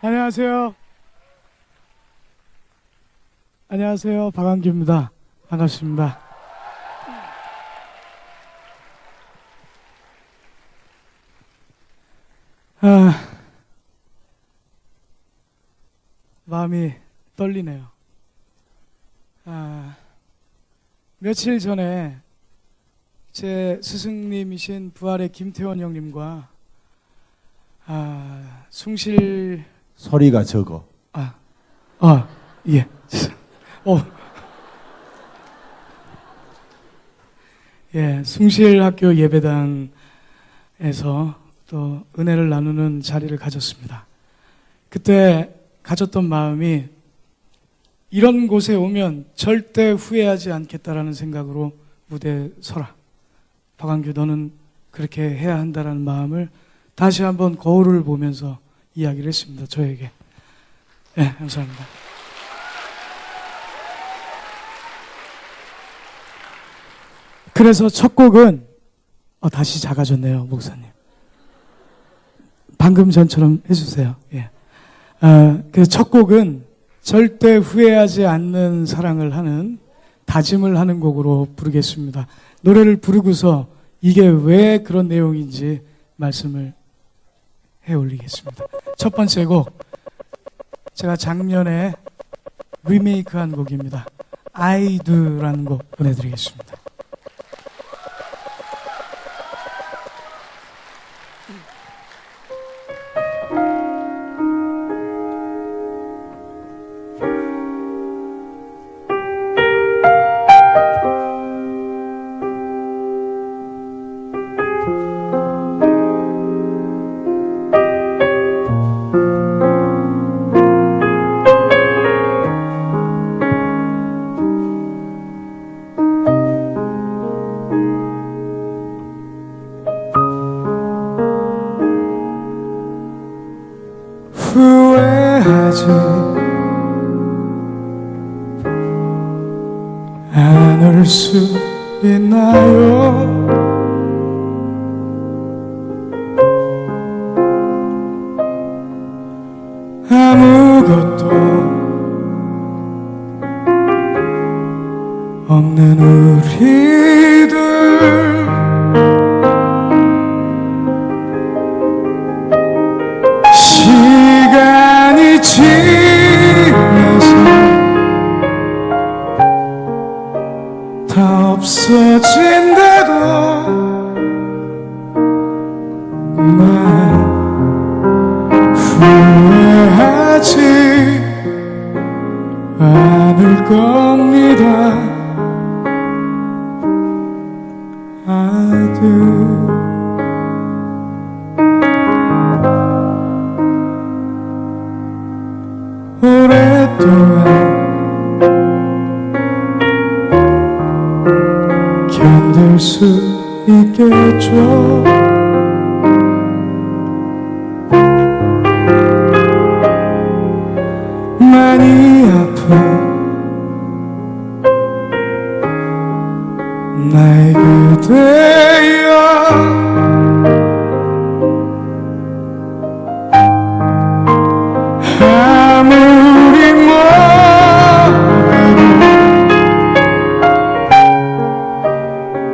안녕하세요. 안녕하세요. 박한규입니다. 반갑습니다. 아, 마음이 떨리네요. 아, 며칠 전에 제 스승님이신 부활의 김태원 형님과 아, 숭실 소리가 적어. 아, 아, 예. 어. 예, 숭실학교 예배당에서 또 은혜를 나누는 자리를 가졌습니다. 그때 가졌던 마음이 이런 곳에 오면 절대 후회하지 않겠다라는 생각으로 무대에 서라. 박완규 너는 그렇게 해야 한다라는 마음을 다시 한번 거울을 보면서 이야기를 했습니다. 저에게. 네, 감사합니다. 그래서 첫 곡은 어, 다시 작아졌네요, 목사님. 방금 전처럼 해주세요. 예. 어, 그첫 곡은 절대 후회하지 않는 사랑을 하는 다짐을 하는 곡으로 부르겠습니다. 노래를 부르고서 이게 왜 그런 내용인지 말씀을 해 올리겠습니다. 첫 번째 곡 제가 작년에 리메이크한 곡입니다. I Do라는 곡 보내드리겠습니다. 않을 수 있나요? 후회하지 않을 겁니다. 아들. 오랫동안 견딜 수 있겠죠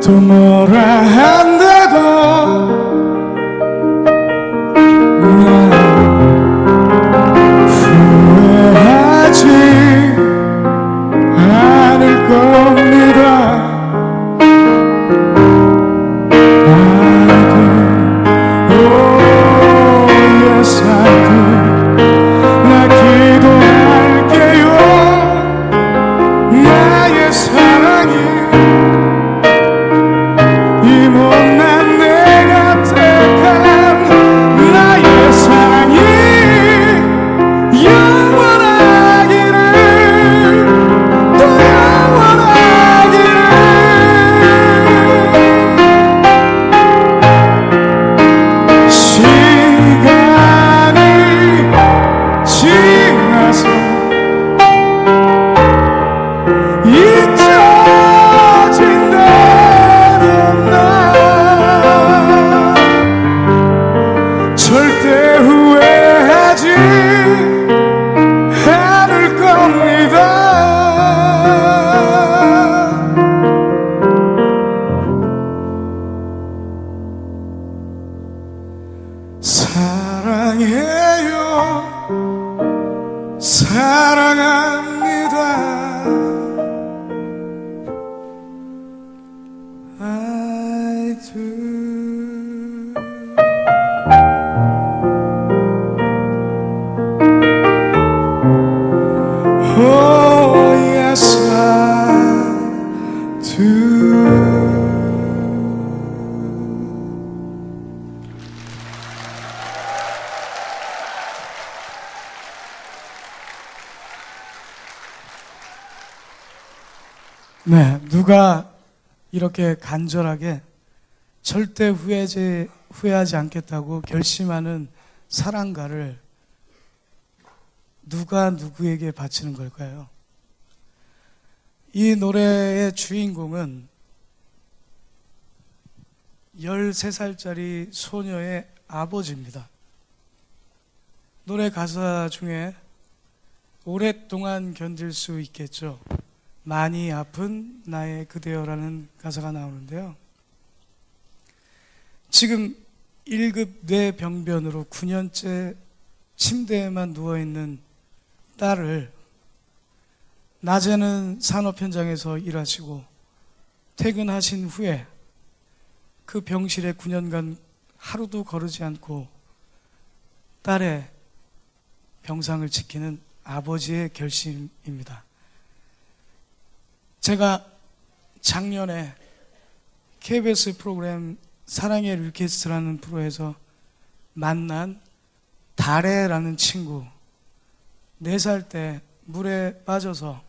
또 네, 누가 이렇게 간절하게 절대 후회하지, 후회하지 않겠다고 결심하는 사랑가를 누가 누구에게 바치는 걸까요? 이 노래의 주인공은 13살짜리 소녀의 아버지입니다. 노래 가사 중에 오랫동안 견딜 수 있겠죠. 많이 아픈 나의 그대여라는 가사가 나오는데요. 지금 1급 뇌병변으로 9년째 침대에만 누워있는 딸을 낮에는 산업 현장에서 일하시고 퇴근하신 후에 그 병실에 9년간 하루도 거르지 않고 딸의 병상을 지키는 아버지의 결심입니다. 제가 작년에 KBS 프로그램 사랑의 류캐스트라는 프로에서 만난 다래라는 친구, 4살 때 물에 빠져서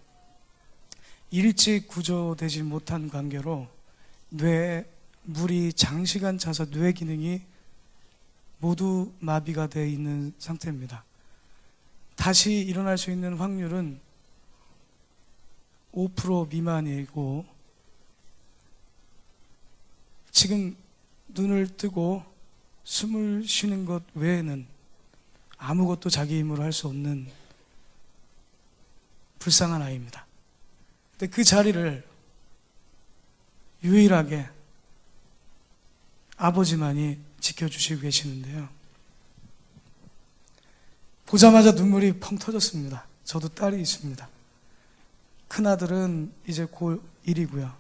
일찍 구조되지 못한 관계로 뇌에 물이 장시간 차서 뇌 기능이 모두 마비가 되어 있는 상태입니다. 다시 일어날 수 있는 확률은 5% 미만이고 지금 눈을 뜨고 숨을 쉬는 것 외에는 아무것도 자기 힘으로 할 수 없는 불쌍한 아이입니다. 근데 그 자리를 유일하게 아버지만이 지켜주시고 계시는데요. 보자마자 눈물이 펑 터졌습니다. 저도 딸이 있습니다. 큰아들은 이제 고1이고요.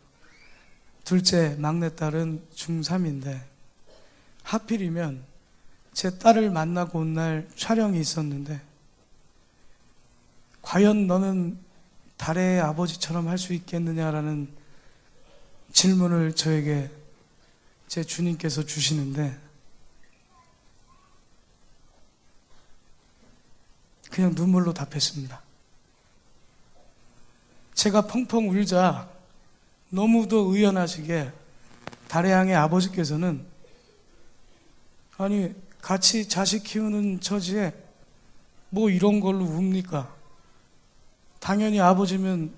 둘째, 막내딸은 중3인데, 하필이면 제 딸을 만나고 온 날 촬영이 있었는데, 과연 너는 달의 아버지처럼 할 수 있겠느냐라는 질문을 저에게 제 주님께서 주시는데, 그냥 눈물로 답했습니다. 제가 펑펑 울자 너무도 의연하시게 달해양의 아버지께서는 아니 같이 자식 키우는 처지에 뭐 이런 걸로 웁니까? 당연히 아버지면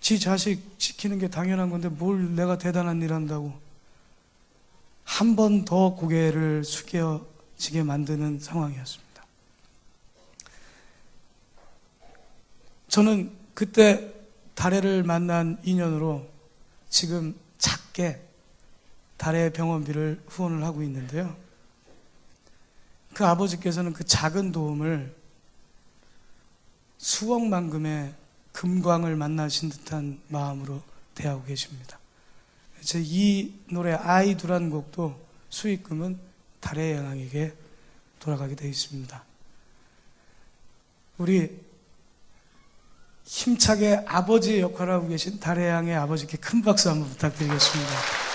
지 자식 지키는 게 당연한 건데 뭘 내가 대단한 일 한다고 한 번 더 고개를 숙여지게 만드는 상황이었습니다. 저는 그때 다래를 만난 인연으로 지금 작게 다래 병원비를 후원을 하고 있는데요. 그 아버지께서는 그 작은 도움을 수억만금의 금광을 만나신 듯한 마음으로 대하고 계십니다. 제 이 노래 아이두란 곡도 수익금은 달의 영향에게 돌아가게 되어 있습니다. 우리 힘차게 아버지의 역할을 하고 계신 달의 양의 아버지께 큰 박수 한번 부탁드리겠습니다.